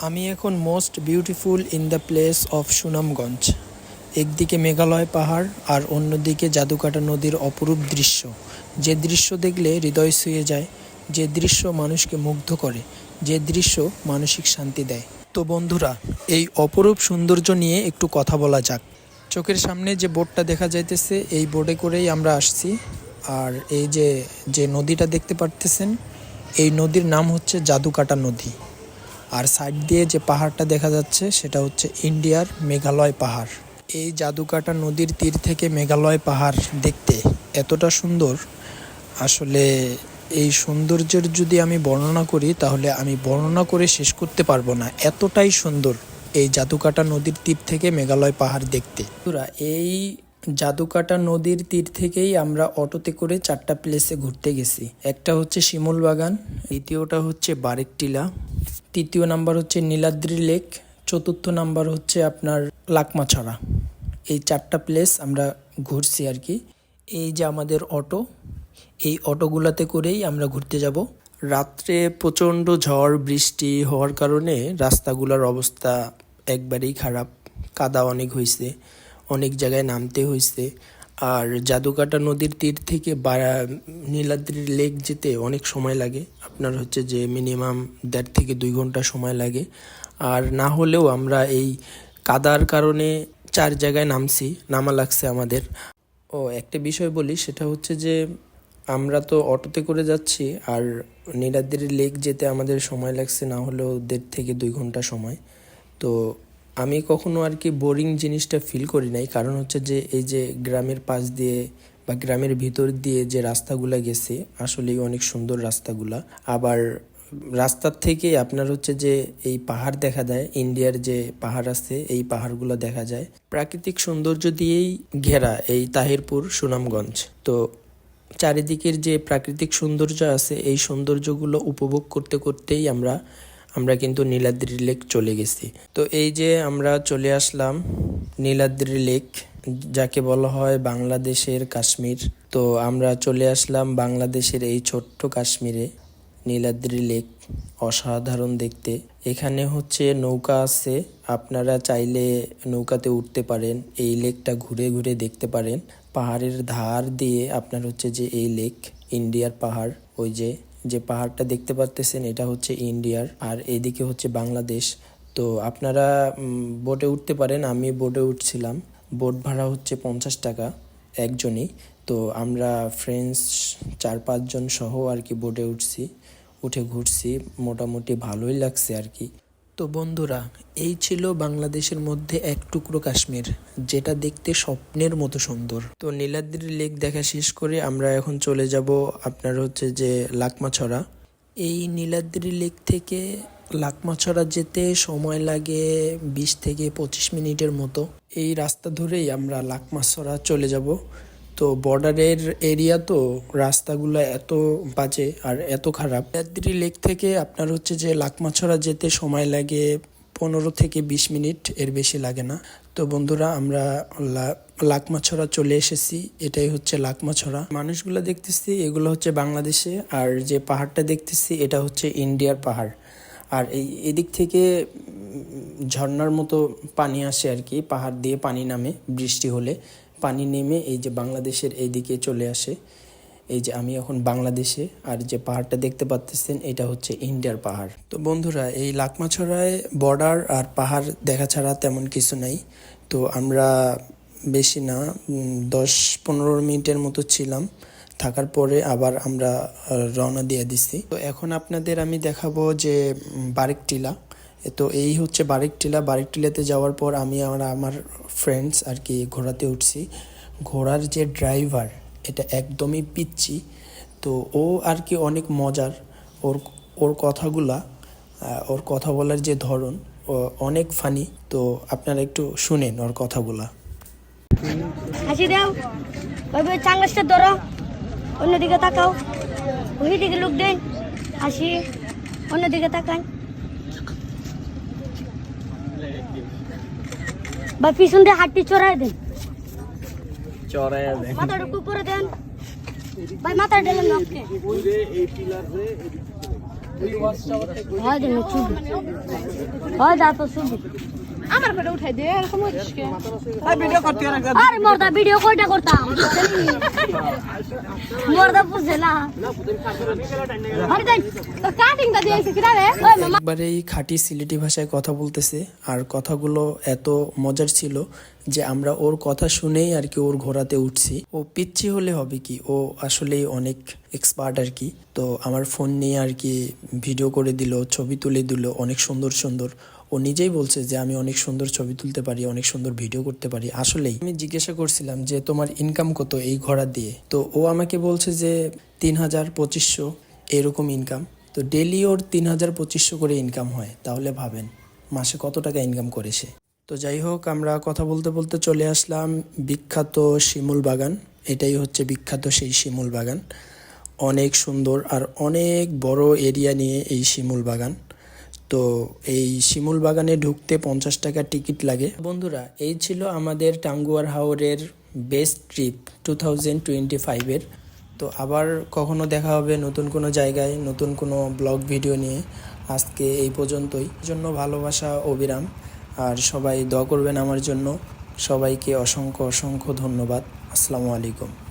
আমি এখন most beautiful in the place of Sunamganj একদিকে মেঘালয় পাহাড় আর অন্যদিকে জাদুকাটা নদীর অপরূপ দৃশ্য। যে দৃশ্য দেখলে হৃদয় ছুঁয়ে যায়, যে দৃশ্য মানুষকে মুগ্ধ করে, যে দৃশ্য মানসিক শান্তি দেয়। তো বন্ধুরা, এই অপরূপ সৌন্দর্য নিয়ে একটু কথা বলা যাক। চোখের সামনে যে বোর্ডটা দেখা যাইতেছে, এই বোর্ডে করেই আমরা আসছি। আর এই যে যে নদীটা দেখতে পারতেছেন, এই নদীর নাম হচ্ছে জাদুকাটা নদী। আর সাইড দিয়ে যে পাহাড়টা দেখা যাচ্ছে সেটা হচ্ছে ইন্ডিয়ার মেঘালয় পাহাড়। এই জাদুকাটা নদীর তীর থেকে মেঘালয় পাহাড় দেখতে এতটা সুন্দর, আসলে এই সৌন্দর্যের যদি আমি বর্ণনা করি তাহলে আমি বর্ণনা করে শেষ করতে পারব না। এতটাই সুন্দর এই জাদুকাটা নদীর তীর থেকে মেঘালয় পাহাড় দেখতে। এই জাদুকাটা নদীর তীর থেকেই আমরা অটোতে করে চারটা প্লেসে ঘুরতে গেছি। একটা হচ্ছে শিমুল বাগান, দ্বিতীয়টা হচ্ছে বারেকটিলা তৃতীয় নাম্বার হচ্ছে নীলাদ্রি লেক, চতুর্থ নাম্বার হচ্ছে আপনার লাকমাছড়া। এই চারটা প্লেস আমরা ঘুরছি আর কি। এই যে আমাদের অটো, এই অটোগুলাতে করেই আমরা ঘুরতে যাব। রাত্রে প্রচণ্ড ঝড়, বৃষ্টি হওয়ার কারণে রাস্তাগুলোর অবস্থা একবারেই খারাপ, কাদা অনেক হয়েছে অনেক জায়গায় নামতে হয়েছে আর জাদুকাটা নদীর তীর থেকে বা- নীলাদ্রি লেক যেতে অনেক সময় লাগে। আপনার হচ্ছে যে মিনিমাম দেড় থেকে দুই ঘণ্টা সময় লাগে। আর না হলেও আমরা এই কাদার কারণে চার জায়গায় নামছি, নামা লাগছে আমাদের। ও, একটা বিষয় বলি, সেটা হচ্ছে যে আমরা তো অটোতে করে যাচ্ছি, আর নীলাদ্রি লেক যেতে আমাদের সময় লাগছে না হলেও দেড় থেকে দুই ঘণ্টা সময়। তো আমি কখনো আর কি বোরিং জিনিসটা ফিল করি নাই। কারণ হচ্ছে যে, এই যে গ্রামের পাশ দিয়ে বা গ্রামের ভিতর দিয়ে যে রাস্তাগুলা গেছে, আসলেই অনেক সুন্দর রাস্তাগুলা। আবার রাস্তার থেকে আপনার হচ্ছে যে, এই পাহাড় দেখা যায়, ইন্ডিয়ার যে পাহাড় আছে, এই পাহাড়গুলো দেখা যায়। প্রাকৃতিক সৌন্দর্য দিয়েই ঘেরা এই তাহিরপুর, সুনামগঞ্জ। তো চারিদিকের যে প্রাকৃতিক সৌন্দর্য আছে, এই সৌন্দর্যগুলো উপভোগ করতে করতেই আমরা আমরা কিন্তু নীলাদ্রি লেক চলে গেছি। তো এই যে আমরা চলে আসলাম নীলাদ্রি লেক, যাকে বলা হয় বাংলাদেশের কাশ্মীর। তো আমরা চলে আসলাম বাংলাদেশের এই ছোট্ট কাশ্মীরে নীলাদ্রি লেক, অসাধারণ দেখতে। এখানে হচ্ছে নৌকা আছে, আপনারা চাইলে নৌকাতে উঠতে পারেন, এই লেকটা ঘুরে ঘুরে দেখতে পারেন। পাহাড়ের ধার দিয়ে আপনার হচ্ছে যে এই লেক, ইন্ডিয়ার পাহাড়, ওই যে যে পাহাড়টা দেখতে পারতেছেন, এটা হচ্ছে ইন্ডিয়ার। আর এদিকে হচ্ছে বাংলাদেশ। তো আপনারা বোটে উঠতে পারেন, আমি বোটে উঠছিলাম। বোট ভাড়া হচ্ছে পঞ্চাশ টাকা একজনই। তো আমরা ফ্রেন্ডস চার পাঁচজন সহ আর কি বোটে উঠছি, উঠে ঘুরছি। মোটামুটি ভালোই লাগছে আর কি। তো বন্ধুরা, এই ছিল বাংলাদেশের মধ্যে এক টুকরো কাশ্মীর, যেটা দেখতে স্বপ্নের মতো সুন্দর। তো নীলাদ্রি লেক দেখা শেষ করে আমরা এখন চলে যাব আপনার হচ্ছে যে লাকমাছড়া। এই নীলাদ্রি লেক থেকে লাকমাছড়া যেতে সময় লাগে বিশ থেকে পঁচিশ মিনিটের মতো। এই রাস্তা ধরেই আমরা লাকমাছড়া চলে যাব। তো বর্ডারের এরিয়া তো রাস্তাগুলো এত বাজে আর এত খারাপ। নীলাদ্রি লেক থেকে আপনার হচ্ছে যে লাকমাছড়া যেতে সময় লাগে পনেরো থেকে বিশ মিনিট এর বেশি লাগে না। তো বন্ধুরা আমরা লাকমাছড়া চলে এসেছি। এটাই হচ্ছে লাকমাছড়া। মানুষগুলো দেখতেছি এগুলো হচ্ছে বাংলাদেশে। আর যে পাহাড়টা দেখতেছি এটা হচ্ছে ইন্ডিয়ার পাহাড়। আর এই এদিক থেকে উম, ঝর্ণার মতো পানি আসে আর কি পাহাড় দিয়ে পানি নামে বৃষ্টি হলে। পানি নেমে এই যে বাংলাদেশের এই দিকে চলে আসে। এই যে আমি এখন বাংলাদেশে, আর যে পাহাড়টা দেখতে পাচ্তেছেন, এটা হচ্ছে ইন্ডিয়ার পাহাড়। তো বন্ধুরা, এই লাকমাছড়ায় বর্ডার আর পাহাড় দেখা ছাড়া তেমন কিছু নাই। তো আমরা বেশি না দশ পনেরো মিনিটের মতো ছিলাম। থাকার পরে আবার আমরা রওনা দিয়ে দিছি। তো এখন আপনাদের আমি দেখাবো যে বারেক টিলা তো এই হচ্ছে বারেক টিলা। বারেক টিলাতে যাওয়ার পর আমি আর আমার ফ্রেন্ডস আর কি ঘোড়াতে উঠছি। ঘোড়ার যে ড্রাইভার এটা একদমই পিচ্ছি তো ও আর কি অনেক মজার। ওর ওর কথাগুলা ওর কথা বলার যে ধরন অনেক ফানি তো আপনারা একটু শুনেন ওর কথাগুলা। হাসি দাও। চাঙ্গাসটা ধরো। অন্যদিকে তাকাও। ওই দিকে লোক দেন হাসি, অন্যদিকে তাকান বা পিছন দিয়ে হাতটি চড়াই দেন। চড়াইয়া দেন। মাথাটা উপরে দেন। ভাই মাথা ঢেলেন না হয় দেন হয় দাঁত ছবি আমার উঠাই দে এরকম হচ্ছিস কে? আরে মর্দা ভিডিও কয়টা করতাম? মর্দা রে? মামা। একবারেই খাঁটি সিলেটি ভাষায় কথা বলতেছে আর কথাগুলো এত মজার ছিল যে আমরা ওর কথা শুনেই আর কি ওর ঘোড়াতে উঠছি। ও পিচ্ছি হলে হবে কি? ও আসলেই অনেক এক্সপার্ট আর কি। তো আমার ফোন নিয়ে আর কি ভিডিও করে দিল ছবি তুলে দিল অনেক সুন্দর সুন্দর। ও নিজেই বলছে যে, আমি অনেক সুন্দর ছবি তুলতে পারি, অনেক সুন্দর ভিডিও করতে পারি। আসলেই আমি জিজ্ঞাসা করছিলাম যে, তোমার ইনকাম কত এই ঘোড়া দিয়ে? তো ও আমাকে বলছে যে, তিন হাজার পঁচিশশো এরকম ইনকাম তো ডেলি ওর তিন হাজার পঁচিশশো করে ইনকাম হয়, তাহলে ভাবেন, মাসে কত টাকা ইনকাম করে সে? তো যাই হোক, আমরা কথা বলতে বলতে চলে আসলাম বিখ্যাত শিমুল বাগান। এটাই হচ্ছে বিখ্যাত সেই শিমুল বাগান। অনেক সুন্দর আর অনেক বড় এরিয়া নিয়ে এই শিমুল বাগান। তো এই শিমুল বাগানে ঢুকতে পঞ্চাশ টাকা টিকিট লাগে। বন্ধুরা, এই ছিল আমাদের টাঙ্গুয়ার হাওরের best trip two thousand twenty ফাইভের তো আবার কখনো দেখা হবে নতুন কোনো জায়গায়, নতুন কোনো ব্লগ ভিডিও নিয়ে। আজকে এই পর্যন্তই। জন্য ভালোবাসা, অবিরাম। আর সবাই দোয়া করবেন আমার জন্য। সবাইকে অসংখ্য অসংখ্য ধন্যবাদ। আসসালামু আলাইকুম।